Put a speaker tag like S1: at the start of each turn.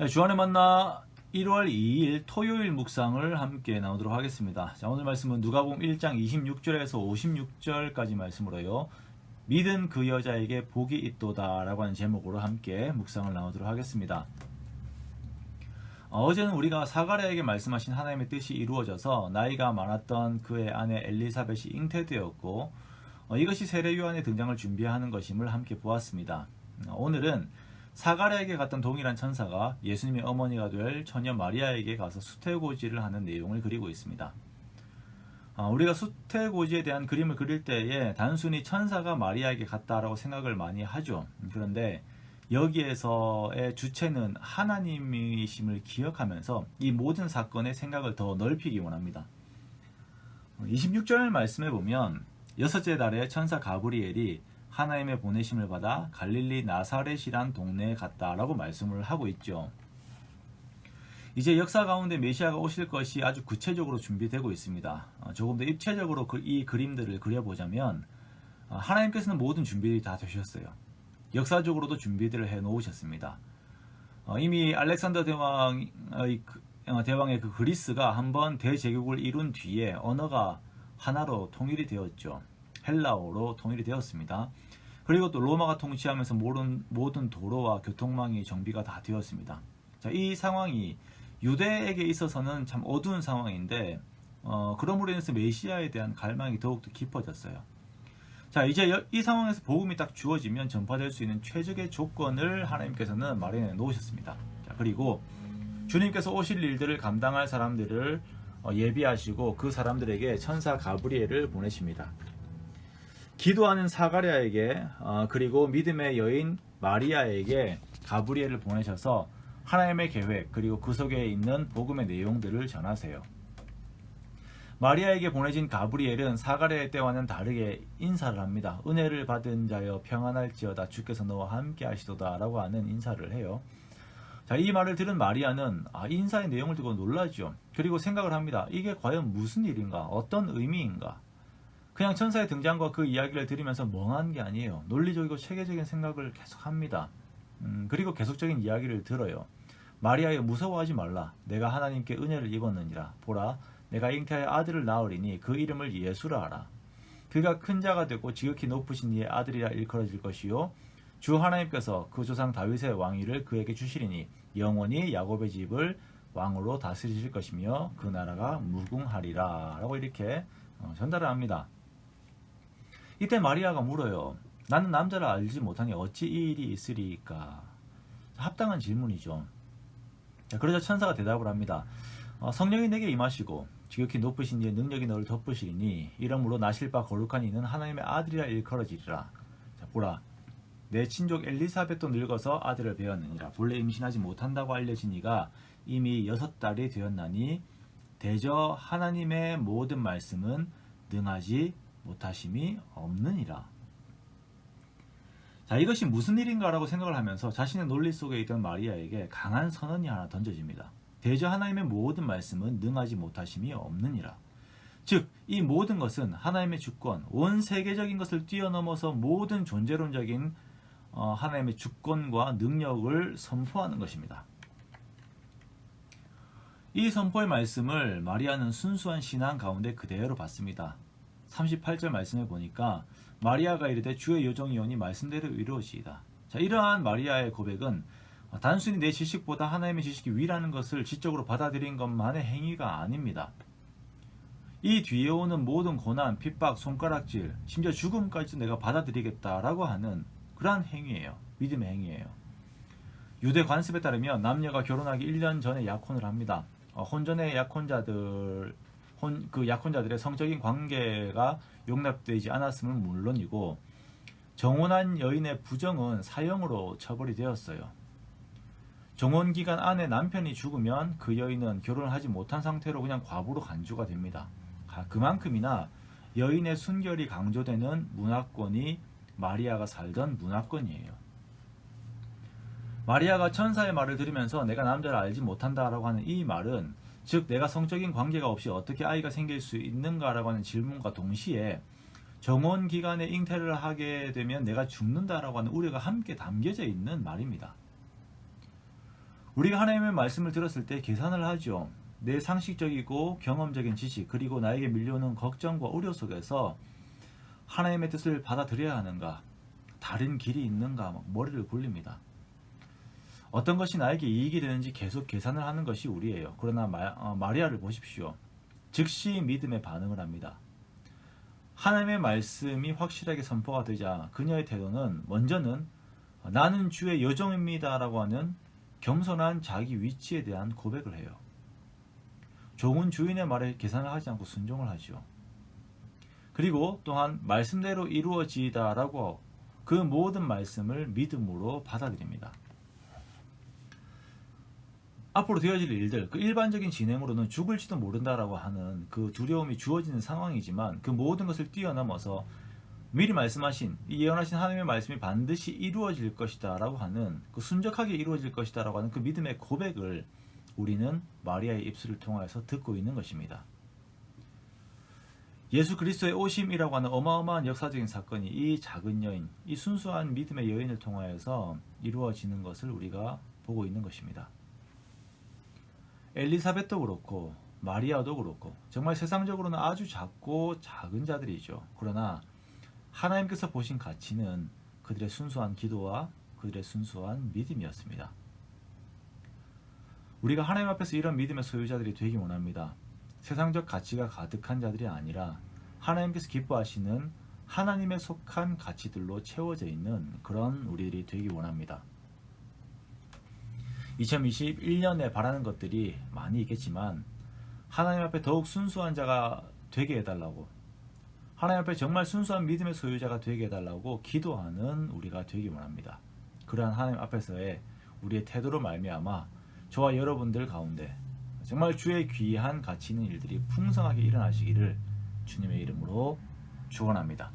S1: 네, 주안에 만나 1월 2일 토요일 묵상을 함께 나누도록 하겠습니다. 자, 오늘 말씀은 누가복음 1장 26절에서 56절까지 말씀으로요. 믿은 그 여자에게 복이 있도다라고 하는 제목으로 함께 묵상을 나누도록 하겠습니다. 어, 어제는 우리가 사가랴에게 말씀하신 하나님의 뜻이 이루어져서 나이가 많았던 그의 아내 엘리사벳이 잉태되었고 어, 이것이 세례 요한의 등장을 준비하는 것임을 함께 보았습니다. 어, 오늘은 사가랴에게 갔던 동일한 천사가 예수님의 어머니가 될 처녀 마리아에게 가서 수태고지를 하는 내용을 그리고 있습니다. 어, 우리가 수태고지에 대한 그림을 그릴 때에 단순히 천사가 마리아에게 갔다라고 생각을 많이 하죠. 그런데 여기에서의 주체는 하나님이심을 기억하면서 이 모든 사건의 생각을 더 넓히기 원합니다. 26절 말씀에 보면 여섯째 달에 천사 가브리엘이 하나님의 보내심을 받아 갈릴리 나사렛이란 동네에 갔다라고 말씀을 하고 있죠. 이제 역사 가운데 메시아가 오실 것이 아주 구체적으로 준비되고 있습니다. 어, 조금 더 입체적으로 그- 이 그림들을 그려보자면 어, 하나님께서는 모든 준비들이 다 되셨어요. 역사적으로도 준비들을 해 놓으셨습니다. 어, 이미 알렉산더 대왕의 그- 어, 대왕의 그 그리스가 한번 대제국을 이룬 뒤에 언어가 하나로 통일이 되었죠. 헬라어로 통일이 되었습니다. 그리고 또 로마가 통치하면서 모든, 모든 도로와 교통망이 정비가 다 되었습니다. 자, 이 상황이 유대에게 있어서는 참 어두운 상황인데 어, 그러므로 인해서 메시아에 대한 갈망이 더욱더 깊어졌어요. 자, 이제 여- 이 상황에서 복음이 딱 주어지면 전파될 수 있는 최적의 조건을 하나님께서는 마련해 놓으셨습니다. 자, 그리고 주님께서 오실 일들을 감당할 사람들을 어, 예비하시고 그 사람들에게 천사 가브리엘을 보내십니다. 기도하는 사가랴에게 어, 그리고 믿음의 여인 마리아에게 가브리엘을 보내셔서 하나님의 계획 그리고 그 속에 있는 복음의 내용들을 전하세요. 마리아에게 보내진 가브리엘은 사가랴의 때와는 다르게 인사를 합니다. 은혜를 받은 자여 평안할지어다 주께서 너와 함께 하시도다라고 하는 인사를 해요. 자, 이 말을 들은 마리아는 아, 인사의 내용을 듣고 놀라죠. 그리고 생각을 합니다. 이게 과연 무슨 일인가? 어떤 의미인가? 그냥 천사의 등장과 그 이야기를 들으면서 멍한 게 아니에요. 논리적이고 체계적인 생각을 계속 합니다. 음, 그리고 계속적인 이야기를 들어요. 마리아여 무서워하지 말라. 내가 하나님께 은혜를 입었느니라. 보라, 내가 잉태하여 아들을 낳으리니 그 이름을 예수라 하라. 그가 큰 자가 되고 지극히 높으신 이의 아들이라 일컬어질 것이요. 주 하나님께서 그 조상 다윗의 왕위를 그에게 주시리니 영원히 야곱의 집을 왕으로 다스리실 것이며 그 나라가 무궁하리라. 라고 이렇게 어, 전달을 합니다. 이때 마리아가 물어요. 나는 남자를 알지 못하니 어찌 이 일이 있으리까? 합당한 질문이죠. 자, 그러자 천사가 대답을 합니다. 어, 성령이 내게 임하시고 지극히 높으신 이의 능력이 너를 덮으시리니 이러므로 나실 바 거룩한 이는 하나님의 아들이라 일컬어지리라. 자, 보라. 내 친족 엘리사벳도 늙어서 아들을 배웠느니라. 본래 임신하지 못한다고 알려진 이가 이미 여섯 달이 되었나니 대저 하나님의 모든 말씀은 능하지 못하심이 없느니라. 자, 이것이 무슨 일인가라고 생각을 하면서 자신의 논리 속에 있던 마리아에게 강한 선언이 하나 던져집니다. 대저 하나님의 모든 말씀은 능하지 못하심이 없느니라. 즉, 이 모든 것은 하나님의 주권, 온 세계적인 것을 뛰어넘어서 모든 존재론적인 어, 하나님의 주권과 능력을 선포하는 것입니다. 이 선포의 말씀을 마리아는 순수한 신앙 가운데 그대로 받습니다. 38절 말씀을 보니까 마리아가 이르되 주의 요정이 오니 말씀대로 이루어지이다. 자, 이러한 마리아의 고백은 단순히 내 지식보다 하나님의 지식이 위라는 것을 지적으로 받아들인 것만의 행위가 아닙니다. 이 뒤에 오는 모든 고난, 핍박, 손가락질, 심지어 죽음까지도 내가 받아들이겠다라고 하는 그러한 행위예요. 믿음의 행위예요. 유대 관습에 따르면 남녀가 결혼하기 1년 전에 약혼을 합니다. 어, 혼전의 약혼자들 혼, 그 약혼자들의 성적인 관계가 용납되지 않았음은 물론이고 정혼한 여인의 부정은 사형으로 처벌이 되었어요. 정혼 기간 안에 남편이 죽으면 그 여인은 결혼을 하지 못한 상태로 그냥 과부로 간주가 됩니다. 아, 그만큼이나 여인의 순결이 강조되는 문화권이 마리아가 살던 문화권이에요. 마리아가 천사의 말을 들으면서 내가 남자를 알지 못한다라고 하는 이 말은 즉 내가 성적인 관계가 없이 어떻게 아이가 생길 수 있는가라고 하는 질문과 동시에 정원 기간에 잉태를 하게 되면 내가 죽는다라고 하는 우려가 함께 담겨져 있는 말입니다. 우리가 하나님의 말씀을 들었을 때 계산을 하죠. 내 상식적이고 경험적인 지식 그리고 나에게 밀려오는 걱정과 우려 속에서 하나님의 뜻을 받아들여야 하는가 다른 길이 있는가 막 머리를 굴립니다. 어떤 것이 나에게 이익이 되는지 계속 계산을 하는 것이 우리예요. 그러나 마, 어, 마리아를 보십시오. 즉시 믿음의 반응을 합니다. 하나님의 말씀이 확실하게 선포가 되자 그녀의 태도는 먼저는 나는 주의 여종입니다라고 하는 겸손한 자기 위치에 대한 고백을 해요. 좋은 주인의 말에 계산을 하지 않고 순종을 하죠. 그리고 또한 말씀대로 이루어지다라고 그 모든 말씀을 믿음으로 받아들입니다. 앞으로 되어질 일들, 그 일반적인 진행으로는 죽을지도 모른다라고 하는 그 두려움이 주어지는 상황이지만 그 모든 것을 뛰어넘어서 미리 말씀하신 이 예언하신 하나님의 말씀이 반드시 이루어질 것이다라고 하는 그 순적하게 이루어질 것이다라고 하는 그 믿음의 고백을 우리는 마리아의 입술을 통하여서 듣고 있는 것입니다. 예수 그리스도의 오심이라고 하는 어마어마한 역사적인 사건이 이 작은 여인, 이 순수한 믿음의 여인을 통하여서 이루어지는 것을 우리가 보고 있는 것입니다. 엘리사벳도 그렇고 마리아도 그렇고 정말 세상적으로는 아주 작고 작은 자들이죠. 그러나 하나님께서 보신 가치는 그들의 순수한 기도와 그들의 순수한 믿음이었습니다. 우리가 하나님 앞에서 이런 믿음의 소유자들이 되기 원합니다. 세상적 가치가 가득한 자들이 아니라 하나님께서 기뻐하시는 하나님의 속한 가치들로 채워져 있는 그런 우리들이 되기 원합니다. 2021년에 바라는 것들이 많이 있겠지만 하나님 앞에 더욱 순수한 자가 되게 해달라고 하나님 앞에 정말 순수한 믿음의 소유자가 되게 해달라고 기도하는 우리가 되기 원합니다. 그러한 하나님 앞에서의 우리의 태도로 말미암아 저와 여러분들 가운데 정말 주의 귀한 가치 있는 일들이 풍성하게 일어나시기를 주님의 이름으로 축원합니다.